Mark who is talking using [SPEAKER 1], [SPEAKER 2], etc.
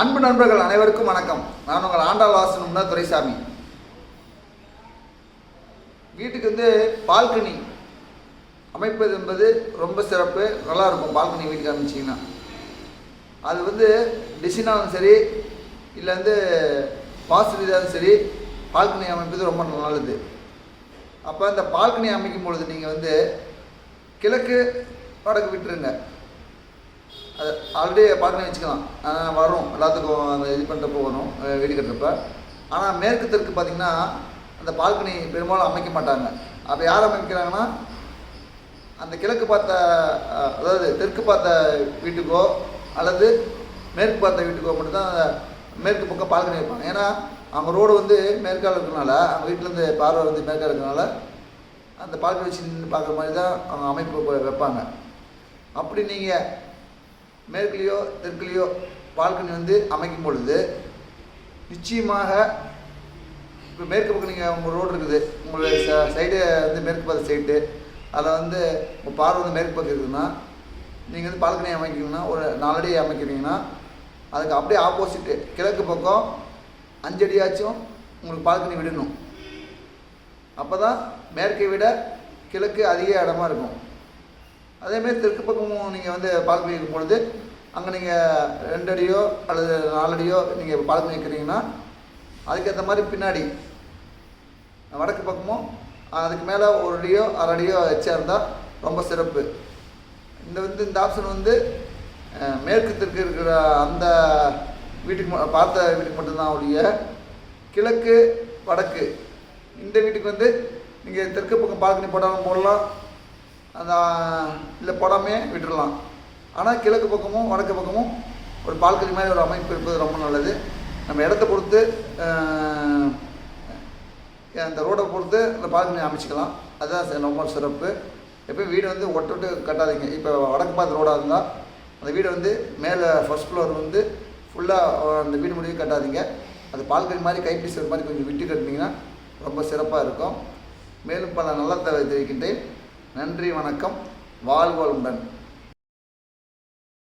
[SPEAKER 1] அன்பு நண்பர்கள் அனைவருக்கும் வணக்கம். நான் உங்கள் ஆண்டாள் வாசனம்னா துரைசாமி. வீட்டுக்கு வந்து பால்கனி அமைப்பது என்பது ரொம்ப சிறப்பு. நல்லா இருக்கும் பால்கனி வீட்டுக்கு அமைச்சிங்கன்னா அது வந்து டிசைனாலும் சரி இல்லை வந்து வாசல் சரி பால்கனி அமைப்பது ரொம்ப நல்லது. அப்போ அந்த பால்கனி அமைக்கும் பொழுது நீங்கள் வந்து கிழக்கு வடக்கு விட்டுருங்க. அது ஆல்ரெடி பால்கனி வச்சுக்கலாம். வரும் எல்லாத்துக்கும் அந்த இது பண்ணுறப்போ வரும் வீடு கட்டுறப்ப. ஆனால் மேற்கு தெற்கு பார்த்தீங்கன்னா அந்த பால்கனி பெரும்பாலும் அமைக்க மாட்டாங்க. அப்போ யார் அமைக்கிறாங்கன்னா அந்த கிழக்கு பார்த்த அதாவது தெற்கு பார்த்த வீட்டுக்கோ அல்லது மேற்கு பார்த்த வீட்டுக்கோ மட்டும்தான் அந்த மேற்கு பக்கம் பால்கனி வைப்பாங்க. ஏன்னா அவங்க ரோடு வந்து மேற்கால இருக்கிறனால அவங்க வீட்டிலேருந்து பார்வை வந்து மேற்கால இருக்கிறனால அந்த பால்கனி வச்சு நின்று பார்க்குற மாதிரி தான் அவங்க அமைப்பு வைப்பாங்க. அப்படி நீங்கள் மேற்குலேயோ தெற்குலேயோ பால்கனி வந்து அமைக்கும் பொழுது நிச்சயமாக இப்போ மேற்கு பக்கம் நீங்கள் உங்கள் ரோடு இருக்குது. உங்களுடைய ச சைடு வந்து மேற்கு பார்த்த சைடு அதில் வந்து உங்கள் பார்வை வந்து மேற்கு பக்கம் இருக்குதுன்னா நீங்கள் வந்து பால்கனி அமைக்கிறீங்கன்னா ஒரு நாலடி அமைக்கிறீங்கன்னா அதுக்கு அப்படியே ஆப்போசிட்டு கிழக்கு பக்கம் அஞ்சடியாச்சும் உங்களுக்கு பால்கனி விடணும். அப்போ தான் மேற்கை விட கிழக்கு அதிக இடமா இருக்கும். அதேமாரி தெற்கு பக்கமும் நீங்கள் வந்து பால்கனி இருக்கும் பொழுது அங்கே நீங்கள் ரெண்டு அடியோ அல்லது நாலடியோ நீங்கள் பால்கனி வைக்கிறீங்கன்னா அதுக்கேற்ற மாதிரி பின்னாடி வடக்கு பக்கமும் அதுக்கு மேலே ஒரு அடியோ அரை அடியோ வச்சா இருந்தால் ரொம்ப சிறப்பு. இந்த வந்து இந்த ஆப்ஷன் வந்து மேற்கு தெற்கு இருக்கிற அந்த வீட்டுக்கு பார்த்த வீட்டுக்கு மட்டும்தான் ஒழிய கிழக்கு வடக்கு. இந்த வீட்டுக்கு வந்து நீங்கள் தெற்கு பக்கம் பால்கனி போட்டாலும் போடலாம் அந்த இல்லை போடாமே விட்டுடலாம் ஆனால் கிழக்கு பக்கமும் வடக்கு பக்கமும் ஒரு பால்கனி மாதிரி ஒரு அமைப்பு இருப்பது ரொம்ப நல்லது. நம்ம இடத்த பொறுத்து அந்த ரோடை பொறுத்து அந்த பால்கனி அமைச்சிக்கலாம். அதுதான் ரொம்ப சிறப்பு. எப்பயும் வீடு வந்து ஒட்டு விட்டு கட்டாதீங்க. இப்போ வடக்கு பார்த்து ரோடாக இருந்தால் அந்த வீடை வந்து மேலே ஃபஸ்ட் ஃப்ளோர் வந்து ஃபுல்லாக அந்த வீடு முடிவு கட்டாதீங்க. அது பால்கனி மாதிரி கைப்பீசுற மாதிரி கொஞ்சம் விட்டு கட்டினீங்கன்னா ரொம்ப சிறப்பாக இருக்கும். மேலும் பல நல்ல தெரிவிக்கின்றேன். நன்றி வணக்கம். வாழ்வளுடன்